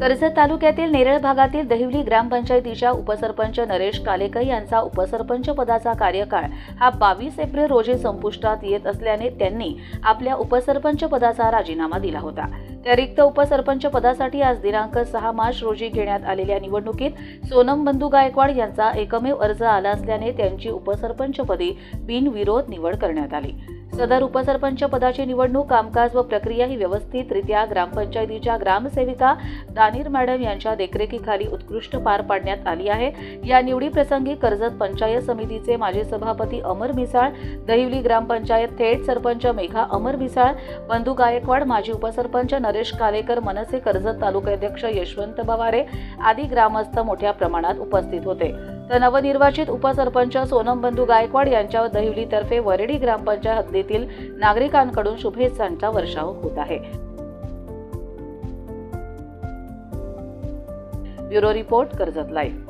कर्जत तालुक्यातील नेरळ भागातील दहिवली ग्रामपंचायतीच्या उपसरपंच नरेश कालेकर यांचा उपसरपंच पदाचा कार्यकाळ हा बावीस एप्रिल रोजी संपुष्टात येत असल्याने त्यांनी आपल्या उपसरपंच पदाचा राजीनामा दिला होता. त्या रिक्त उपसरपंच पदासाठी आज दिनांक सहा मार्च रोजी घेण्यात आलेल्या निवडणुकीत सोनम बंधू गायकवाड यांचा एकमेव अर्ज आला असल्याने त्यांची उपसरपंचपदी बिनविरोध निवड करण्यात आली. सदर उपसरपंच पदाची निवडणूक कामकाज व प्रक्रिया ही व्यवस्थितरित्या ग्रामपंचायतीच्या ग्रामसेविका दानीर मॅडम यांच्या देखरेखीखाली उत्कृष्ट पार पाडण्यात आली आहे. या निवडीप्रसंगी कर्जत पंचायत समितीचे माजी सभापती अमर मिसाळ दहिवली ग्रामपंचायत थेट सरपंच मेघा अमर मिसाळ बंधू गायकवाड माजी उपसरपंच नरेश कालेकर मनसे कर्जत तालुकाध्यक्ष यशवंत बवारे आदी ग्रामस्थ मोठ्या प्रमाणात उपस्थित होते. तर नवनिर्वाचित उपसरपंच सोनम बंधू गायकवाड यांच्यावर दहिवलीतर्फे वरडी ग्रामपंचायत हद्दीतील नागरिकांकडून शुभेच्छांचा वर्षाव होत आहे. Bureau report Karjat live.